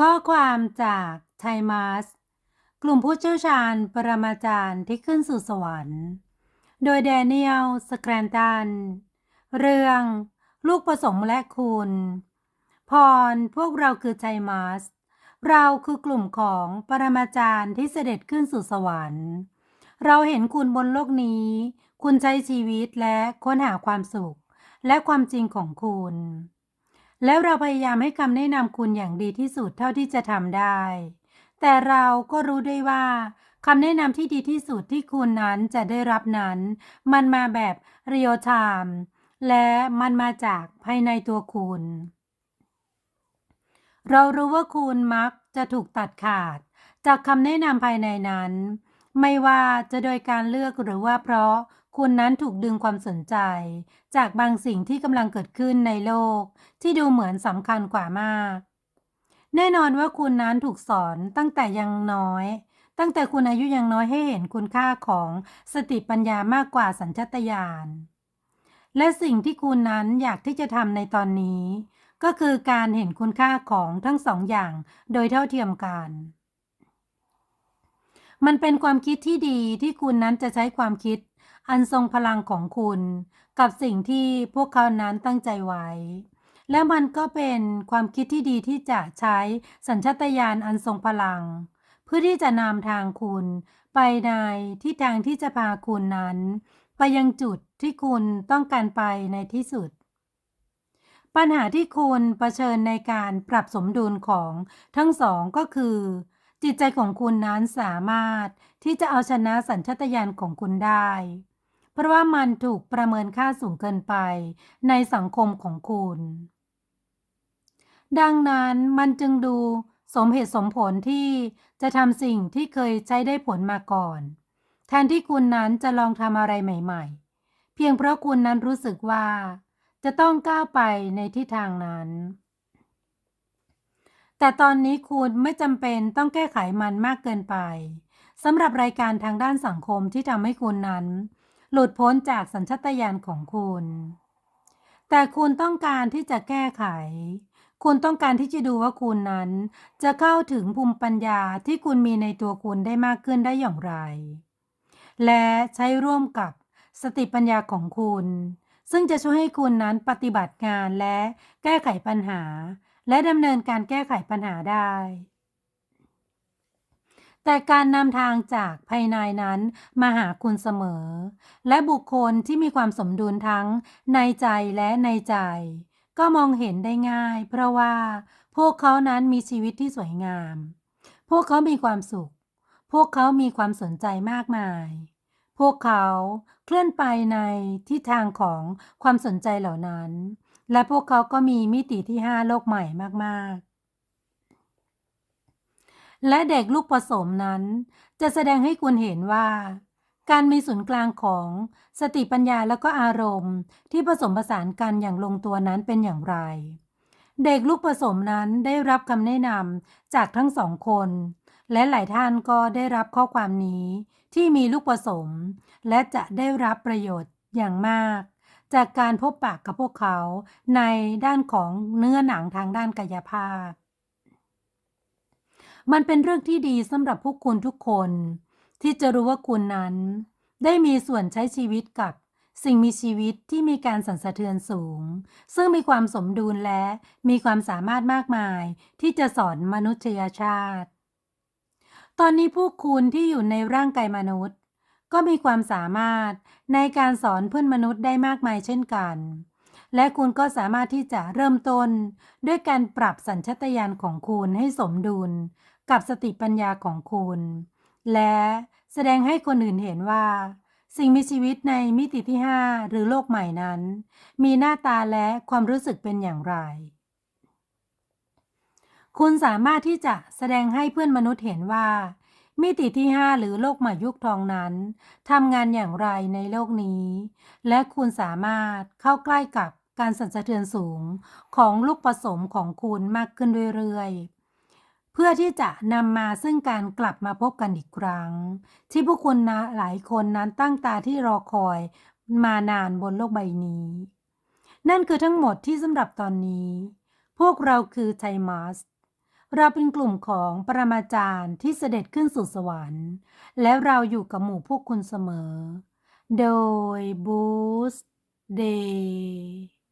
ข้อความจากไทมัสกลุ่มผู้เชี่ยวชาญปรมาจารย์ที่ขึ้นสู่สวรรค์ โดยแดเนียล สแครนตัน เรื่องลูกผสมและคุณ พรพวกเราคือไทมัสเราคือกลุ่มของปรมาจารย์ที่เสด็จขึ้นสู่สวรรค์ เราเห็นคุณบนโลกนี้ คุณใช้ชีวิตและค้นหาความสุข และความจริงของคุณ แล้วเราพยายามให้คำแนะนำคุณอย่างดีที่สุดเท่าที่จะทำได้ แต่เราก็รู้ด้วยว่าคำแนะนำที่ดีที่สุดที่คุณนั้นจะได้รับนั้น มันมาแบบเรียลไทม์และมันมาจากภายในตัวคุณ เรารู้ว่าคุณมักจะถูกตัดขาด จากคำแนะนำภายในนั้น ไม่ว่าจะโดยการเลือกหรือว่าเพราะ คุณนั้นถูกดึงความสนใจ จากบางสิ่งที่กำลังเกิดขึ้นในโลก ที่ดูเหมือนสำคัญกว่ามาก แน่นอนว่าคุณนั้นถูกสอนตั้งแต่ยังน้อย ตั้งแต่คุณอายุยังน้อยให้เห็นคุณค่าของสติปัญญามากกว่าสัญชตาตญาณและสิ่งที่คุณนั้นอยากที่จะทำในตอนนี้ ก็คือการเห็นคุณค่าของทั้งสองอย่างโดยเท่าเทียมกันมันเป็นความคิดที่ดีที่คุณนั้นจะใช้ความคิด อันทรงพลังของคุณ กับสิ่งที่พวกเขานั้นตั้งใจไว้ และมันก็เป็นความคิดที่ดีที่จะใช้สัญชาตญาณอันทรงพลัง เพื่อที่จะนำทางคุณ ไปในทิศทางที่จะพาคุณนั้น ไปยังจุดที่คุณต้องการไปในที่สุดปัญหาที่คุณเผชิญในการปรับสมดุลของทั้งสองก็คือ จิตใจของคุณนั้นสามารถที่จะเอาชนะสัญชาตญาณของคุณได้ เพราะว่ามันถูกประเมินค่าสูงเกินไปในสังคมของคุณ ดังนั้นมันจึงดูสมเหตุสมผลที่จะทำสิ่งที่เคยใช้ได้ผลมาก่อน แทนที่คุณนั้นจะลองทำอะไรใหม่ ๆ เพียงเพราะคุณนั้นรู้สึกว่า จะต้องก้าวไปในทิศทางนั้น แต่ตอนนี้คุณไม่จำเป็นต้องแก้ไขมันมากเกินไปสำหรับรายการทางด้านสังคมที่ทำให้คุณนั้น หลุดพ้นจากสัญชตาตญาณของคุณ แต่คุณต้องการที่จะแก้ไข คุณต้องการที่จะดูว่าคุณนั้น จะเข้าถึงภูมิปัญญาที่คุณมีในตัวคุณได้มากขึ้นได้อย่างไร และใช้ร่วมกับสติปัญญาของคุณ ซึ่งจะช่วยให้คุณนั้นปฏิบัติงานและแก้ไขปัญหา และดำเนินการแก้ไขปัญหาได้ แต่การนำทางจากภายในนั้นมาหาคุณเสมอ และบุคคลที่มีความสมดุลทั้งในใจและในใจ ก็มองเห็นได้ง่าย เพราะว่าพวกเขานั้นมีชีวิตที่สวยงาม พวกเขามีความสุข พวกเขามีความสนใจมากมาย พวกเขาเคลื่อนไปในทิศทางของความสนใจเหล่านั้น และพวกเขาก็มีมิติที่ห้าโลกใหม่มากๆ และเด็กลูกผสมนั้น จะแสดงให้คุณเห็นว่า การมีศูนย์กลางของสติปัญญาแล้วก็อารมณ์ ที่ผสมผสานกันอย่างลงตัวนั้นเป็นอย่างไร เด็กลูกผสมนั้นได้รับคำแนะนำจากทั้งสองคน และหลายท่านก็ได้รับข้อความนี้ที่มีลูกผสม และจะได้รับประโยชน์อย่างมาก จากการพบปะกับพวกเขาในด้านของเนื้อหนังทางด้านกายภาพ มันเป็นเรื่องที่ดีสำหรับพวกคุณทุกคน ที่จะรู้ว่าคุณนั้น ได้มีส่วนใช้ชีวิตกับสิ่งมีชีวิตที่มีการสั่นสะเทือนสูง ซึ่งมีความสมดุลและมีความสามารถมากมาย ที่จะสอนมนุษยชาติ ตอนนี้พวกคุณที่อยู่ในร่างกายมนุษย์ ก็มีความสามารถในการสอนเพื่อนมนุษย์ได้มากมายเช่นกัน และคุณก็สามารถที่จะเริ่มต้น ด้วยการปรับสัญชตาตญาณของคุณให้สมดุล กับสติปัญญาของคุณ และแสดงให้คนอื่นเห็นว่า สิ่งมีชีวิตในมิติที่ 5 หรือโลกใหม่นั้น มีหน้าตาและความรู้สึกเป็นอย่างไร คุณสามารถที่จะแสดงให้เพื่อนมนุษย์เห็นว่า มิติที่ 5 หรือโลกใหม่ยุคทองนั้นทำงานอย่างไรในโลกนี้ และคุณสามารถเข้าใกล้กับการสั่นสะเทือนสูงของลูกผสมของคุณมากขึ้นเรื่อยๆ เพื่อที่จะนำมาซึ่งการกลับมาพบกันอีกครั้ง ที่พวกคุณนะหลายคนนั้นตั้งตาที่รอคอยมานานบนโลกใบนี้ นั่นคือทั้งหมดที่สำหรับตอนนี้ พวกเราคือไทมัสเราเป็นกลุ่มของปรมาจารย์ที่เสด็จขึ้นสู่สวรรค์ และเราอยู่กับหมู่พวกคุณเสมอ โดยบูสเดย์